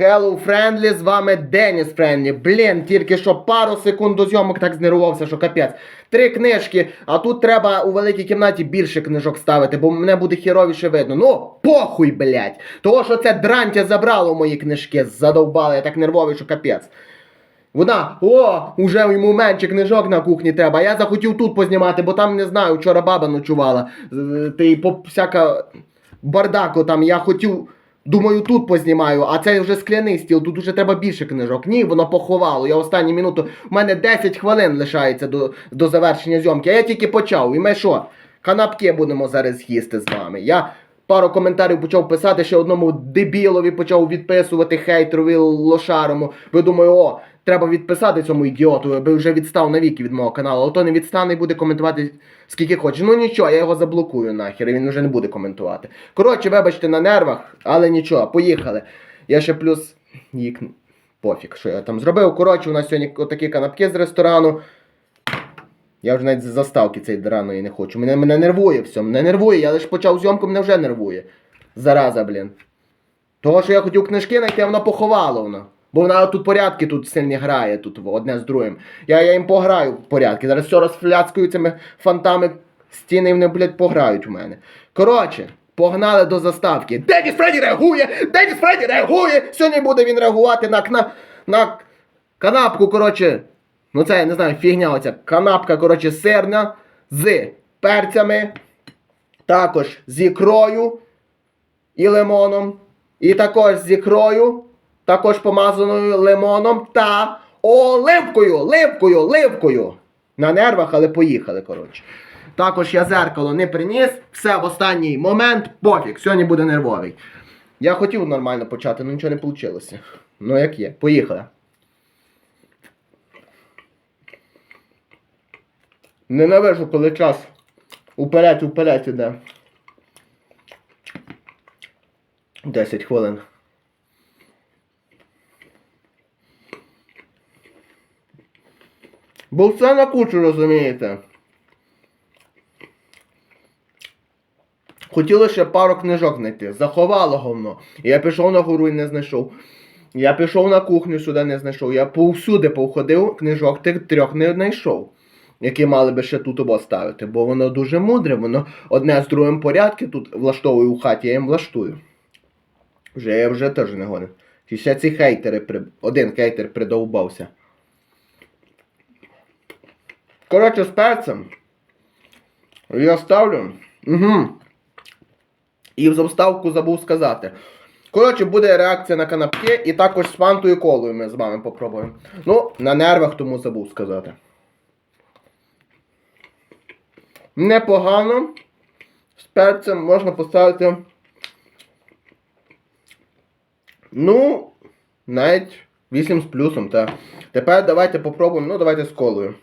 Hello Friendly, з вами Деніс Френдлі. Блін, тільки що пару секунд до зйомок так знервувався, що капець. Три книжки, а тут треба у великій кімнаті більше книжок ставити, бо мене буде хіровіше видно. Ну, похуй, блядь. Того, що це дрантя забрало мої книжки, задовбали, я так нервовий, що капець. Вона, о, уже йому менше книжок на кухні треба. Я захотів тут познімати, бо там не знаю, вчора баба ночувала. Ти по всяка бардаку там. Я хотів, думаю, тут познімаю, а це вже скляний стіл, тут уже треба більше книжок. Ні, воно поховало. Я останню минуту. У мене 10 хвилин лишається до, до завершення зйомки. А я тільки почав. І ми що? Канапки будемо зараз їсти з вами. Я пару коментарів почав писати, ще одному дебілові почав відписувати хейтерові лошарому. Ви думаю, о, треба відписати цьому ідіоту, аби вже відстав навіки від мого каналу. А то не відстане і буде коментувати скільки хоче. Ну нічого, я його заблокую нахер, і він вже не буде коментувати. Коротше, вибачте на нервах, але нічого, поїхали. Я ще плюс їх пофіг, що я там зробив. Коротше, у нас сьогодні отакі канапки з ресторану. Я вже навіть з заставки цієї драної не хочу. Мене, мене нервує все. Мене нервує. Я лише почав зйомку, мене вже нервує. Зараза, блін. Того, що я хотів книжки знайти, воно поховало воно. Бо вона тут порядки тут сильні грає, тут одне з другим. Я, я їм пограю в порядки. Зараз все розфляцкою цими фантами стіни вони, блядь, пограють у мене. Коротше, погнали до заставки. Деніс Фредді реагує! Деніс Фредді реагує! Сьогодні буде він реагувати на, на, на канапку, коротше. Ну це я не знаю, фігня оця. Канапка, коротше, сирна з перцями, також з ікрою і лимоном. І також з ікрою, також помазаною лимоном та оливкою, ливкою, ливкою. На нервах, але поїхали, коротше. Також я зеркало не приніс, все в останній момент, пофіг, сьогодні буде нервовий. Я хотів нормально почати, але нічого не вийшло. Ну як є, поїхали. Ненавижу, коли час уперед, уперед іде. 10 хвилин. Бо все на кучу, розумієте. Хотіло ще пару книжок знайти. Заховало говно. Я пішов на гору і не знайшов. Я пішов на кухню сюди не знайшов. Я повсюди повходив, книжок тих трьох не знайшов. Які мали би ще тут оба ставити. Бо воно дуже мудре, воно одне з другим порядки тут влаштовує у хаті, я їм влаштую. Вже я вже теж не гонив. Чи ще ці хейтери при... один хейтер придовбався. Коротше, з перцем. Я ставлю. Угу. І в заставку забув сказати. Коротше, буде реакція на канапки і також з фантою колою ми з вами попробуємо. Ну, на нервах тому забув сказати. Непогано. З перцем можна поставити. Ну, навіть 8 з плюсом, так. Тепер давайте попробуємо, ну давайте з колою.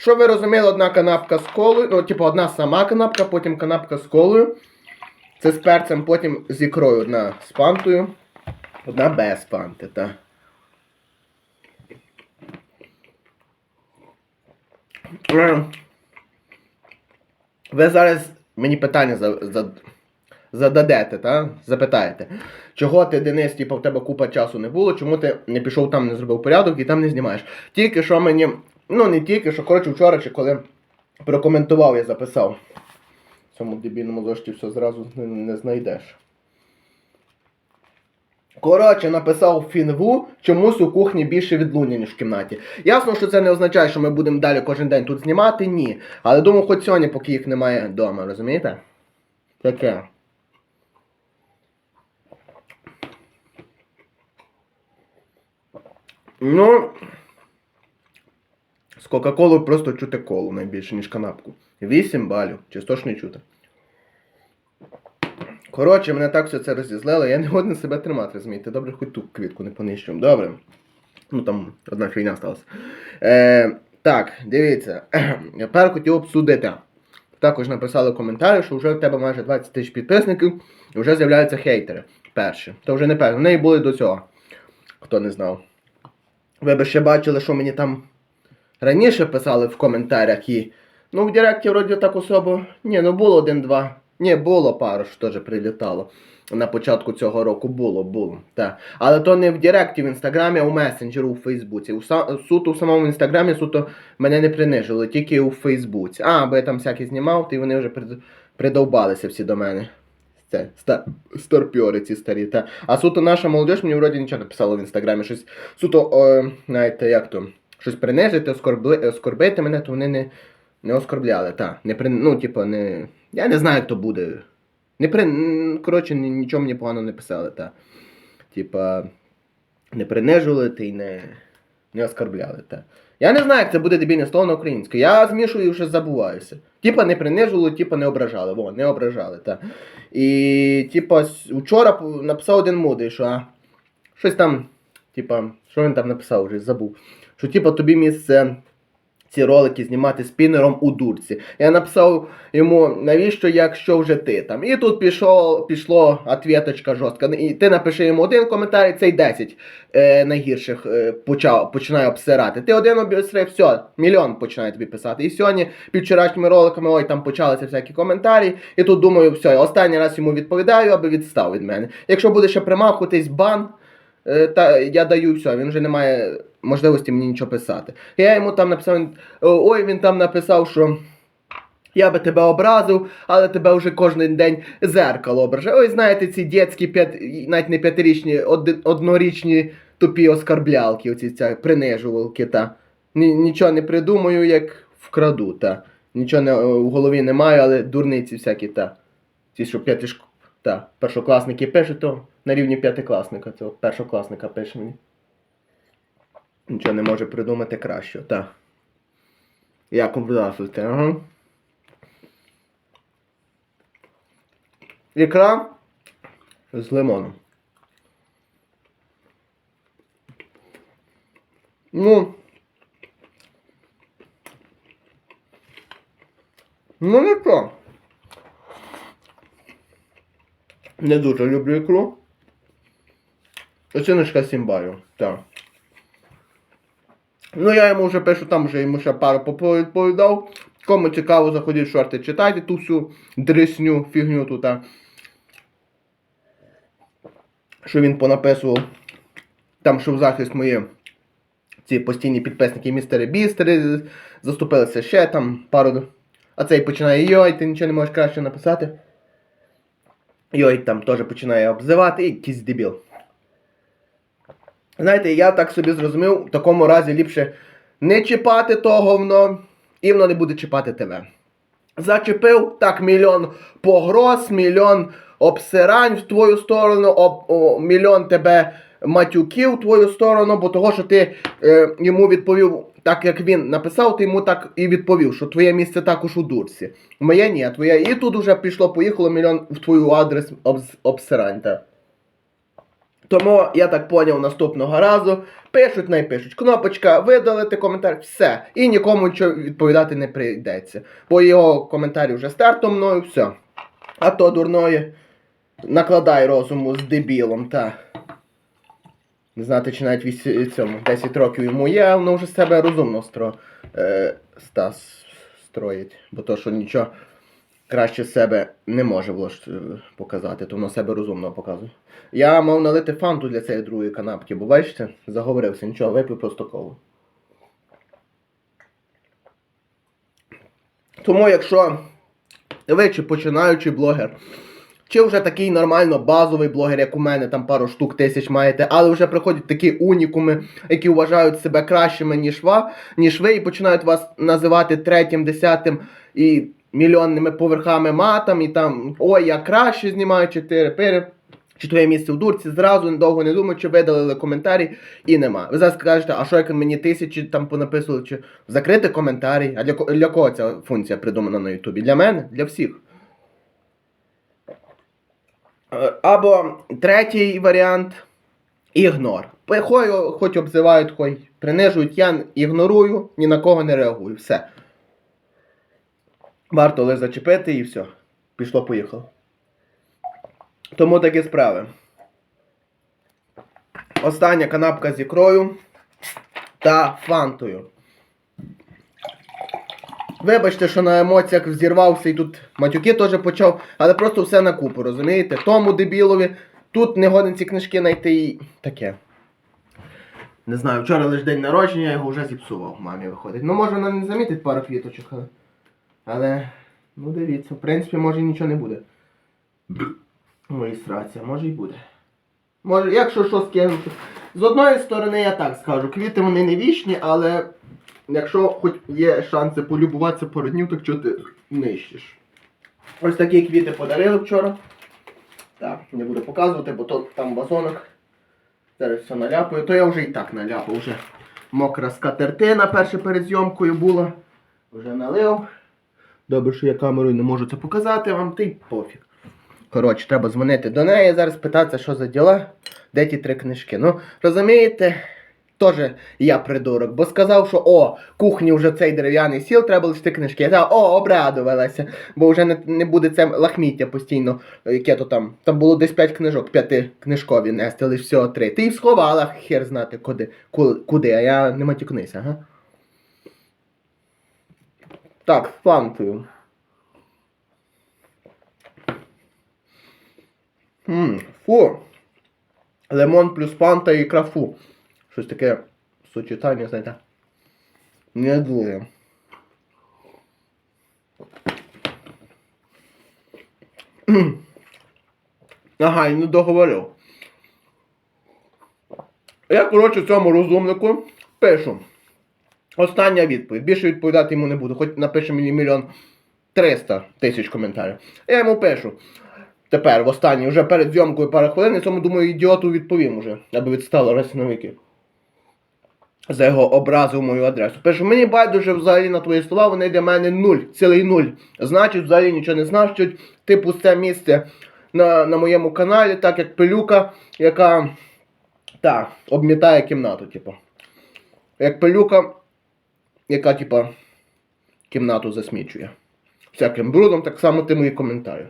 Щоб ви розуміли, одна канапка з колою, ну, типу, одна сама канапка, потім канапка з колою. Це з перцем, потім з ікрою одна з пантою, одна без панти, так. Е, Ви зараз мені питання за, за, зададете, та? запитаєте. Чого ти, Денис, типу, в тебе купа часу не було, чому ти не пішов там, не зробив порядок і там не знімаєш? Тільки що мені, ну не тільки що, коротше, вчора чи коли прокоментував, я записав. В цьому дебільному зошиті все зразу не, не знайдеш. Коротше, написав фінву, чомусь у кухні більше відлуння, ніж в кімнаті. Ясно, що це не означає, що ми будемо далі кожен день тут знімати, ні. Але думаю, хоч сьогодні, поки їх немає вдома, розумієте? Таке. Ну. Кока-Колою просто чути колу найбільше, ніж канапку. 8 балів. Не чути. Коротше, мене так все це розізлило, я не годен себе тримати, розумієте. Добре, хоч ту квітку не понищуємо. Добре. Ну там одна фігня сталася. Е, так, дивіться. Тепер хотів обсудити. Також написали коментарі, що вже в тебе майже 20 тисяч підписників і вже з'являються хейтери. Перші. То вже не перші. Вони і були до цього. Хто не знав. Ви б ще бачили, що мені там раніше писали в коментарях і. Ну, в Директі вроді так особо. Ні, ну було один-два. Ні, було пару, що теж прилітало. на початку цього року було, було. Та. Але то не в Директі в інстаграмі, а у месенджеру у Фейсбуці. У суто в самому інстаграмі суто мене не принижили, тільки у Фейсбуці. А, бо я там всякі знімав, то і вони вже прид- придовбалися всі до мене. Це ста, старпьори ці старі. Та. А суто наша молодь мені вроді нічого не писала в інстаграмі. Щось суто, о, знаєте, як то, щось принижити, оскорбли, оскорбити мене, то вони не, не оскорбляли. Та. Не при, ну, типу, не. Я не знаю, як то буде. Не при... Коротше, нічого мені погано не писали, та. Типа, не принижували та й не, не оскорбляли, та. Я не знаю, як це буде дебільне слово на українську. Я змішую і вже забуваюся. Типа не принижували, типа не ображали. Во, не ображали, та. І, типа, вчора написав один мудрий, що а, щось там, типа, що він там написав, вже забув. Що, типа, тобі місце ці ролики знімати спінером у дурці. Я написав йому, навіщо, якщо вже ти там. І тут пішло, пішло ответочка жорстка. І ти напиши йому один коментар, і цей 10 е, найгірших е, почав, починає обсирати. Ти один обісрив, все, мільйон починає тобі писати. І сьогодні під вчорашніми роликами, ой, там почалися всякі коментарі. І тут думаю, все, останній раз йому відповідаю, аби відстав від мене. Якщо буде ще примахуватись бан, Е, та я даю все, він вже не має можливості мені нічого писати. Я йому там написав, ой, він там написав, що я би тебе образив, але тебе вже кожен день зеркало ображає. Ой, знаєте, ці дітські п'ят, навіть не п'ятирічні, од- однорічні тупі оскарблялки, оці ця принижувалки, та. Ні, нічого не придумаю, як вкраду, та. Нічого не, в голові не маю, але дурниці всякі, та. Ті, що п'ятишк... та, першокласники пишуть, то на рівні п'ятикласника, цього першокласника пише мені. Нічого не може придумати краще, та. Як образити, ага. Ікра з лимоном. Ну. Ну не то. Не дуже люблю ікру. Оціночка Сімбаю, так. Ну я йому вже пишу, там вже йому ще пару поповідав. Кому цікаво, заходіть в шорти, читайте ту всю дресню, фігню тут. Що він понаписував. Там, що в захист мої ці постійні підписники містери бістери заступилися ще там пару. А цей починає йой, ти нічого не можеш краще написати. Йой там теж починає обзивати і якийсь дебіл. Знаєте, я так собі зрозумів, в такому разі ліпше не чіпати то говно, і воно не буде чіпати тебе. Зачепив так мільйон погроз, мільйон обсирань в твою сторону, об, о, мільйон тебе матюків в твою сторону, бо того, що ти е, йому відповів так, як він написав, ти йому так і відповів, що твоє місце також у дурці. Моє ні, а твоє і тут уже пішло, поїхало мільйон в твою адрес обс- обсирань. Так. Тому я так поняв наступного разу. Пишуть, не пишуть. Кнопочка видалити коментар, все. І нікому нічого відповідати не прийдеться. Бо його коментарі вже стерто мною, все. А то дурної накладай розуму з дебілом, та. Не знати, чи навіть вісь- цьому 10 років йому є, воно вже себе розумно стро, е, Стас строїть. Бо то, що нічого краще себе не може влаш... показати, то воно себе розумно показує. Я мав налити фанту для цієї другої канапки, бо бачите, заговорився, нічого, випив просто коло. Тому якщо ви чи починаючий блогер, чи вже такий нормально базовий блогер, як у мене, там пару штук тисяч маєте, але вже приходять такі унікуми, які вважають себе кращими, ніж ва, ніж ви, і починають вас називати третім, десятим і мільйонними поверхами матом, і там ой, я краще знімаю чотири пири. Чи твоє місце в дурці, зразу недовго не думаючи, видалили коментарі і нема. Ви зараз скажете, а що як мені тисячі там понаписували, чи закрити коментарі? А для, для кого ця функція придумана на Ютубі? Для мене? Для всіх. Е, Або третій варіант ігнор. Хоч обзивають, хоч принижують, я ігнорую, ні на кого не реагую. Все. Варто лише зачепити і все. Пішло, поїхало. Тому такі справи. Остання канапка з ікрою та фантою. Вибачте, що на емоціях взірвався і тут матюки теж почав, але просто все на купу, розумієте? Тому дебілові, тут не годен ці книжки знайти і таке. Не знаю, вчора лише день народження, я його вже зіпсував, мамі виходить. Ну, може вона не замітить пару квіточок, але. Але. Ну дивіться, в принципі, може і нічого не буде. Ой, сраця, може і буде. Може, якщо що скинути. З одної сторони, я так скажу, квіти вони не вічні, але якщо хоч є шанси полюбуватися по родню, так чого ти нищиш. Ось такі квіти подарили вчора. Так, не буду показувати, бо то там вазонок. Зараз все наляпаю, то я вже і так наляпав, вже мокра скатертина перша перед зйомкою була. Вже налив. Добре, що я камерою не можу це показати вам, й пофіг. Коротше, треба дзвонити до неї, зараз питатися, що за діла, де ті три книжки. Ну, розумієте, теж я придурок, бо сказав, що о, кухні вже цей дерев'яний сіл, треба лишити книжки. Я сказав, о, обрадувалася, бо вже не, не буде це лахміття постійно, яке то там. Там було десь п'ять книжок, п'яти книжкові нести, лише всього три. Ти їх сховала, хер знати куди, куди, а я не матюкнися, ага. Так, з фантою. Ммм, фу. Лимон плюс фанта і ікра фу. Щось таке сочетання, знаєте. Не дуже. Ага, і не договорив. Я, коротше, цьому розумнику пишу. Остання відповідь. Більше відповідати йому не буду, хоч напише мені мільйон триста тисяч коментарів. Я йому пишу. Тепер, в останній, вже перед зйомкою пару хвилин, і цьому думаю, ідіоту відповім уже, аби відстало раз. За його образу в мою адресу. Пишу, мені байдуже взагалі на твої слова, вони для мене нуль, цілий нуль. Значить, взагалі нічого не значить. Ти пусте місце на, на моєму каналі, так як пилюка, яка та, обмітає кімнату, типу. Як пилюка, яка, типа, кімнату засмічує. Всяким брудом, так само ти мої коментарі.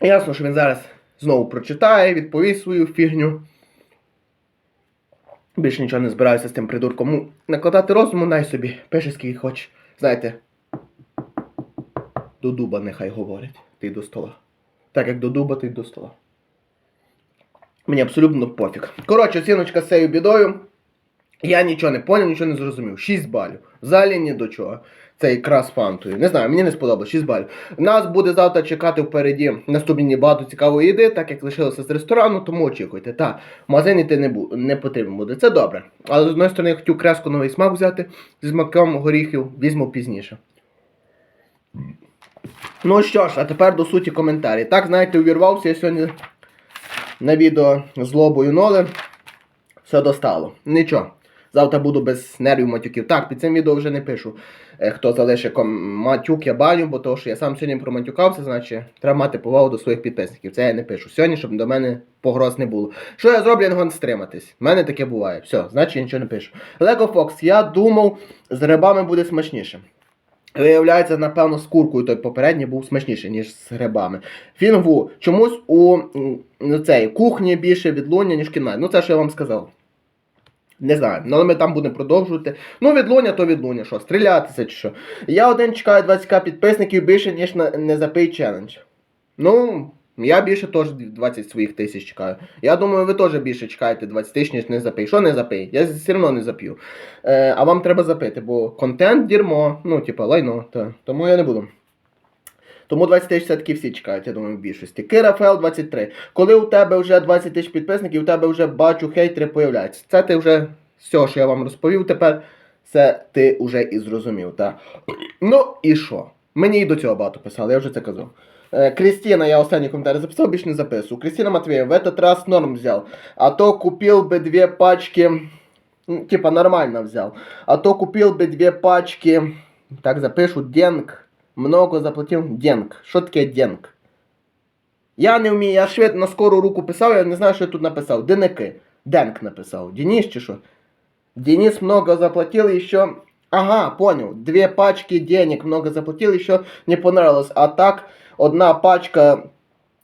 Ясно, що він зараз знову прочитає, відповість свою фігню. Більше нічого не збираюся з тим придурком. Ну, накладати розуму, най собі, пише скільки хоч. Знаєте, до дуба нехай говорять, ти до стола. Так як до дуба, ти до стола. Мені абсолютно пофіг. Коротше, оціночка з цією бідою. Я нічого не поняв, нічого не зрозумів. 6 балів. Взагалі ні до чого. Це якраз фантою. Не знаю, мені не сподобалось. 6 балів. Нас буде завтра чекати впереді наступні багато цікавої їди, так як лишилося з ресторану, тому очікуйте. Та, в магазин йти не, бу- не потрібно буде. Це добре. Але з одної сторони я хотів креску новий смак взяти зі смаком горіхів, візьму пізніше. Ну що ж, а тепер до суті коментарі. Так, знаєте, увірвався я сьогодні на відео з лобою ноли. Все достало. Нічого. Завтра буду без нервів матюків. Так, під цим відео вже не пишу. е, Хто залишить ком... матюк, я баню, бо то, що я сам сьогодні проматюкався, значить треба мати повагу до своїх підписників. Це я не пишу. Сьогодні, щоб до мене погроз не було. Що я зроблю, я не стриматись. У мене таке буває. Все, значить я нічого не пишу. Lego Fox, я думав, з грибами буде смачніше. Виявляється, напевно, з куркою той попередній був смачніший, ніж з грибами. Фінгу чомусь у цей, кухні більше відлуння, ніж кімнаті. Ну це що я вам сказав. Не знаю, ну, але ми там будемо продовжувати. Ну, відлуння, то відлуння, що, стрілятися чи що. Я один чекаю 20к підписників більше, ніж на не запий челендж. Ну, я більше теж 20 своїх тисяч чекаю. Я думаю, ви теж більше чекаєте 20 тисяч, ніж не запий. Що не запий? Я все одно не зап'ю. Е, а вам треба запити, бо контент дерьмо, ну, типа, лайно, та. тому я не буду. Тому 20 тисяч все-таки всі чекають, я думаю, в більшості. Кирафел 23. Коли у тебе вже 20 тисяч підписників, у тебе вже бачу хейтери появляються. Це ти вже все, що я вам розповів тепер, це ти вже і зрозумів. Та? Ну і що? Мені і до цього багато писали, я вже це казав. Е, Кристина, я останній коментар записав, більше не записую. Кристина Матвеева, в этот раз норм взял. А то купил бы две пачки, ну, типа нормально взял. А то купил бы две пачки, так запишу, денг. Много заплатил. Денг. Що таке денг? Я не вмію, я швид на скору руку писав, я не знаю, що я тут написав. Денеки. Денг написав. Денис чи що? Денис много заплатил еще. Ага, понял. Две пачки денег много заплатил, еще не понравилось. А так, одна пачка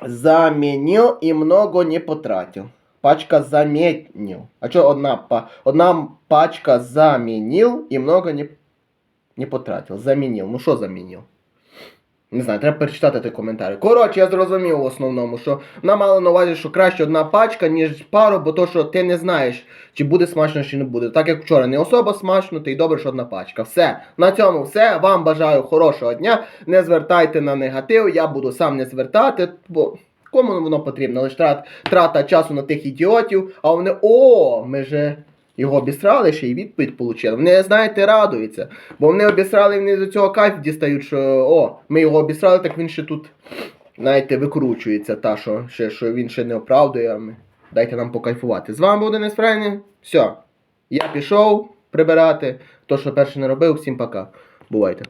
заменил и много не потратил. Пачка заменил. А что одна па... Одна пачка заменил и много не... Не потратив, замінив. Ну що замінив? Не знаю, треба перечитати той коментар. Коротше, я зрозумів в основному, що вона мала на увазі, що краще одна пачка, ніж пару, бо то, що ти не знаєш, чи буде смачно, чи не буде. Так як вчора не особо смачно, то й добре, що одна пачка. Все. На цьому все. Вам бажаю хорошого дня. Не звертайте на негатив, я буду сам не звертати, бо. Кому воно потрібно? Лише трат, трата часу на тих ідіотів, а вони о, ми же його обісрали, ще й відповідь отримали. Вони, знаєте, радуються. Бо вони обісрали, вони до цього кайф дістають, що о, ми його обісрали, так він ще тут, знаєте, викручується, та, що, ще, що він ще не оправдує, ми. Дайте нам покайфувати. З вами був Денис Фрейні. Все. Я пішов прибирати. То, що перше не робив, всім пока. Бувайте.